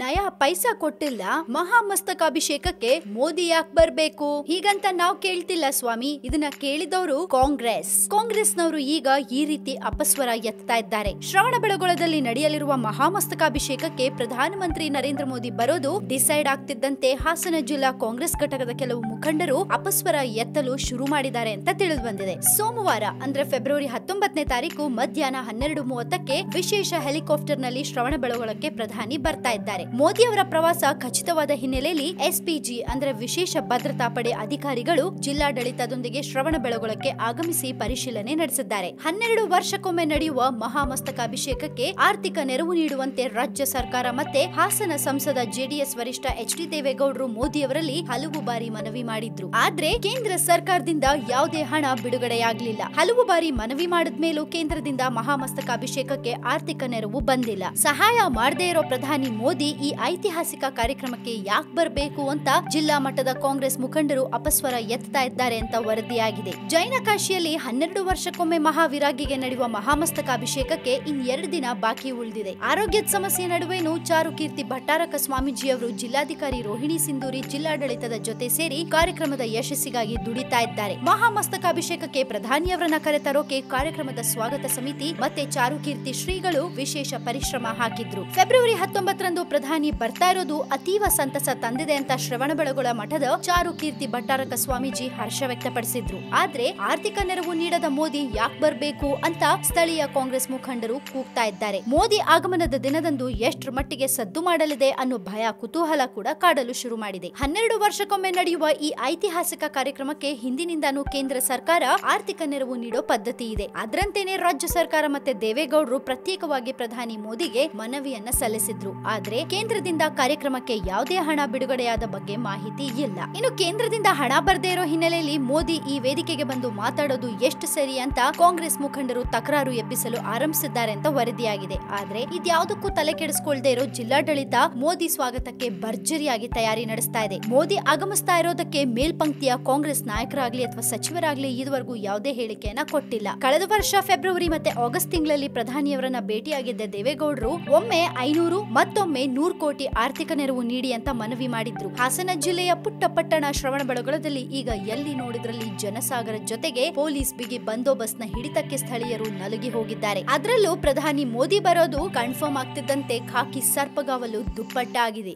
ನಯ ಪೈಸಾ ಕೊಟ್ಟಿಲ್ಲ, ಮಹಾಮಸ್ತಕಾಭಿಷೇಕಕ್ಕೆ ಮೋದಿ ಯಾಕೆ ಬರ್ಬೇಕು? ಹೀಗಂತ ನಾವ್ ಕೇಳ್ತಿಲ್ಲ ಸ್ವಾಮಿ. ಇದನ್ನ ಕೇಳಿದವರು ಕಾಂಗ್ರೆಸ್. ಕಾಂಗ್ರೆಸ್ನವರು ಈಗ ಈ ರೀತಿ ಅಪಸ್ವರ ಎತ್ತಾ ಇದ್ದಾರೆ. ಶ್ರವಣ ಬೆಳಗೊಳದಲ್ಲಿ ನಡೆಯಲಿರುವ ಮಹಾಮಸ್ತಕಾಭಿಷೇಕಕ್ಕೆ ಪ್ರಧಾನಮಂತ್ರಿ ನರೇಂದ್ರ ಮೋದಿ ಬರೋದು ಡಿಸೈಡ್ ಆಗ್ತಿದ್ದಂತೆ ಹಾಸನ ಜಿಲ್ಲಾ ಕಾಂಗ್ರೆಸ್ ಘಟಕದ ಕೆಲವು ಮುಖಂಡರು ಅಪಸ್ವರ ಎತ್ತಲು ಶುರು ಮಾಡಿದ್ದಾರೆ ಅಂತ ತಿಳಿದು ಬಂದಿದೆ ಸೋಮವಾರ, ಅಂದ್ರೆ ಫೆಬ್ರವರಿ ಹತ್ತೊಂಬತ್ತನೇ ತಾರೀಕು ಮಧ್ಯಾಹ್ನ ಹನ್ನೆರಡು ಮೂವತ್ತಕ್ಕೆ ವಿಶೇಷ ಹೆಲಿಕಾಪ್ಟರ್ನಲ್ಲಿ ಶ್ರವಣ ಬೆಳಗೊಳಕ್ಕೆ ಪ್ರಧಾನಿ ಬರ್ತಾ ಇದ್ದಾರೆ. ಮೋದಿ ಅವರ ಪ್ರವಾಸ ಖಚಿತವಾದ ಹಿನ್ನೆಲೆಯಲ್ಲಿ ಎಸ್ಪಿಜಿ ಅಂದ್ರೆ ವಿಶೇಷ ಭದ್ರತಾ ಪಡೆ ಅಧಿಕಾರಿಗಳು ಜಿಲ್ಲಾಡಳಿತದೊಂದಿಗೆ ಶ್ರವಣ ಬೆಳಗೊಳಕ್ಕೆ ಆಗಮಿಸಿ ಪರಿಶೀಲನೆ ನಡೆಸಿದ್ದಾರೆ. ಹನ್ನೆರಡು ವರ್ಷಕ್ಕೊಮ್ಮೆ ನಡೆಯುವ ಮಹಾಮಸ್ತಕಾಭಿಷೇಕಕ್ಕೆ ಆರ್ಥಿಕ ನೆರವು ನೀಡುವಂತೆ ರಾಜ್ಯ ಸರ್ಕಾರ ಮತ್ತೆ ಹಾಸನ ಸಂಸದ ಜೆಡಿಎಸ್ ವರಿಷ್ಠ ಎಚ್ ಡಿ ದೇವೇಗೌಡರು ಮೋದಿ ಅವರಲ್ಲಿ ಹಲವು ಬಾರಿ ಮನವಿ ಮಾಡಿದ್ರು. ಆದ್ರೆ ಕೇಂದ್ರ ಸರ್ಕಾರದಿಂದ ಯಾವುದೇ ಹಣ ಬಿಡುಗಡೆಯಾಗಲಿಲ್ಲ. ಹಲವು ಬಾರಿ ಮನವಿ ಮಾಡಿದ್ಮೇಲೂ ಕೇಂದ್ರದಿಂದ ಮಹಾಮಸ್ತಕಾಭಿಷೇಕಕ್ಕೆ ಆರ್ಥಿಕ ನೆರವು ಬಂದಿಲ್ಲ. ಸಹಾಯ ಮಾಡದೇ ಇರೋ ಪ್ರಧಾನಿ ಮೋದಿ ಈ ಐತಿಹಾಸಿಕ ಕಾರ್ಯಕ್ರಮಕ್ಕೆ ಯಾಕೆ ಬರಬೇಕು ಅಂತ ಜಿಲ್ಲಾ ಮಟ್ಟದ ಕಾಂಗ್ರೆಸ್ ಮುಖಂಡರು ಅಪಸ್ವರ ಎತ್ತಾ ಇದ್ದಾರೆ ಅಂತ ವರದಿಯಾಗಿದೆ. ಜೈನ ಕಾಶಿಯಲ್ಲಿ ಹನ್ನೆರಡು ವರ್ಷಕ್ಕೊಮ್ಮೆ ಮಹಾವಿರಾಗಿಗೆ ನಡೆಯುವ ಮಹಾಮಸ್ತಕಾಭಿಷೇಕಕ್ಕೆ ಇನ್ ಎರಡು ದಿನ ಬಾಕಿ ಉಳಿದಿದೆ. ಆರೋಗ್ಯದ ಸಮಸ್ಯೆ ನಡುವೆನೂ ಚಾರುಕೀರ್ತಿ ಭಟ್ಟಾರಕ ಸ್ವಾಮೀಜಿ ಅವರು ಜಿಲ್ಲಾಧಿಕಾರಿ ರೋಹಿಣಿ ಸಿಂಧೂರಿ ಜಿಲ್ಲಾಡಳಿತದ ಜೊತೆ ಸೇರಿ ಕಾರ್ಯಕ್ರಮದ ಯಶಸ್ಸಿಗಾಗಿ ದುಡಿತಾ ಇದ್ದಾರೆ. ಮಹಾಮಸ್ತಕಾಭಿಷೇಕಕ್ಕೆ ಪ್ರಧಾನಿಯವರನ್ನ ಕರೆತರೋಕೆ ಕಾರ್ಯಕ್ರಮದ ಸ್ವಾಗತ ಸಮಿತಿ ಮತ್ತೆ ಚಾರುಕೀರ್ತಿ ಶ್ರೀಗಳು ವಿಶೇಷ ಪರಿಶ್ರಮ ಹಾಕಿದ್ರು. ಫೆಬ್ರವರಿ ಹತ್ತೊಂಬತ್ತರಂದು ಪ್ರಧಾನಿ ಬರ್ತಾ ಇರೋದು ಅತೀವ ಸಂತಸ ತಂದಿದೆ ಅಂತ ಶ್ರವಣಬೆಳಗೊಳ ಮಠದ ಚಾರುಕೀರ್ತಿ ಭಟ್ಟಾರಕ ಸ್ವಾಮೀಜಿ ಹರ್ಷ ವ್ಯಕ್ತಪಡಿಸಿದ್ರು. ಆದ್ರೆ ಆರ್ಥಿಕ ನೆರವು ನೀಡದ ಮೋದಿ ಯಾಕೆ ಬರಬೇಕು ಅಂತ ಸ್ಥಳೀಯ ಕಾಂಗ್ರೆಸ್ ಮುಖಂಡರು ಕೂಗ್ತಾ ಇದ್ದಾರೆ. ಮೋದಿ ಆಗಮನದ ದಿನದಂದು ಎಷ್ಟರ ಮಟ್ಟಿಗೆ ಸದ್ದು ಮಾಡಲಿದೆ ಅನ್ನೋ ಭಯ ಕುತೂಹಲ ಕೂಡ ಕಾಡಲು ಶುರು ಮಾಡಿದೆ. ಹನ್ನೆರಡು ವರ್ಷಕ್ಕೊಮ್ಮೆ ನಡೆಯುವ ಈ ಐತಿಹಾಸಿಕ ಕಾರ್ಯಕ್ರಮಕ್ಕೆ ಹಿಂದಿನಿಂದಾನು ಕೇಂದ್ರ ಸರ್ಕಾರ ಆರ್ಥಿಕ ನೆರವು ನೀಡೋ ಪದ್ಧತಿ ಇದೆ. ಅದರಂತೆಯೇ ರಾಜ್ಯ ಸರ್ಕಾರ ಮತ್ತೆ ದೇವೇಗೌಡರು ಪ್ರತ್ಯೇಕವಾಗಿ ಪ್ರಧಾನಿ ಮೋದಿಗೆ ಮನವಿಯನ್ನ ಸಲ್ಲಿಸಿದ್ರು. ಆದ್ರೆ ಕೇಂದ್ರದಿಂದ ಕಾರ್ಯಕ್ರಮಕ್ಕೆ ಯಾವುದೇ ಹಣ ಬಿಡುಗಡೆಯಾದ ಬಗ್ಗೆ ಮಾಹಿತಿ ಇಲ್ಲ. ಇನ್ನು ಕೇಂದ್ರದಿಂದ ಹಣ ಬರದೇ ಇರೋ ಹಿನ್ನೆಲೆಯಲ್ಲಿ ಮೋದಿ ಈ ವೇದಿಕೆಗೆ ಬಂದು ಮಾತಾಡೋದು ಎಷ್ಟು ಸರಿ ಅಂತ ಕಾಂಗ್ರೆಸ್ ಮುಖಂಡರು ತಕರಾರು ಎಬ್ಬಿಸಲು ಆರಂಭಿಸಿದ್ದಾರೆ ಅಂತ ವರದಿಯಾಗಿದೆ. ಆದ್ರೆ ಇದ್ಯಾವುದಕ್ಕೂ ತಲೆ ಕೆಡಿಸಿಕೊಳ್ಳದೆ ಇರೋ ಜಿಲ್ಲಾಡಳಿತ ಮೋದಿ ಸ್ವಾಗತಕ್ಕೆ ಭರ್ಜರಿಯಾಗಿ ತಯಾರಿ ನಡೆಸ್ತಾ ಇದೆ. ಮೋದಿ ಆಗಮಿಸ್ತಾ ಇರೋದಕ್ಕೆ ಮೇಲ್ಪಂಕ್ತಿಯ ಕಾಂಗ್ರೆಸ್ ನಾಯಕರಾಗ್ಲಿ ಅಥವಾ ಸಚಿವರಾಗ್ಲಿ ಇದುವರೆಗೂ ಯಾವುದೇ ಹೇಳಿಕೆಯನ್ನ ಕೊಟ್ಟಿಲ್ಲ. ಕಳೆದ ವರ್ಷ ಫೆಬ್ರವರಿ ಮತ್ತೆ ಆಗಸ್ಟ್ ತಿಂಗಳಲ್ಲಿ ಪ್ರಧಾನಿಯವರನ್ನ ಭೇಟಿಯಾಗಿದ್ದ ದೇವೇಗೌಡರು ಒಮ್ಮೆ ಐನೂರು, ಮತ್ತೊಮ್ಮೆ ನೂರು ಕೋಟಿ ಆರ್ಥಿಕ ನೆರವು ನೀಡಿ ಅಂತ ಮನವಿ ಮಾಡಿದ್ರು. ಹಾಸನ ಜಿಲ್ಲೆಯ ಪುಟ್ಟ ಪಟ್ಟಣ ಶ್ರವಣ ಬೆಳಗೊಳದಲ್ಲಿ ಈಗ ಎಲ್ಲಿ ನೋಡಿದ್ರಲ್ಲಿ ಜನಸಾಗರ ಜೊತೆಗೆ ಪೊಲೀಸ್ ಬಿಗಿ ಬಂದೋಬಸ್ತ್ನ ಹಿಡಿತಕ್ಕೆ ಸ್ಥಳೀಯರು ನಲುಗಿ ಹೋಗಿದ್ದಾರೆ. ಅದರಲ್ಲೂ ಪ್ರಧಾನಿ ಮೋದಿ ಬರೋದು ಕನ್ಫರ್ಮ್ ಆಗ್ತಿದ್ದಂತೆ ಖಾಕಿ ಸರ್ಪಗಾವಲು ದುಪ್ಪಟ್ಟಾಗಿದೆ.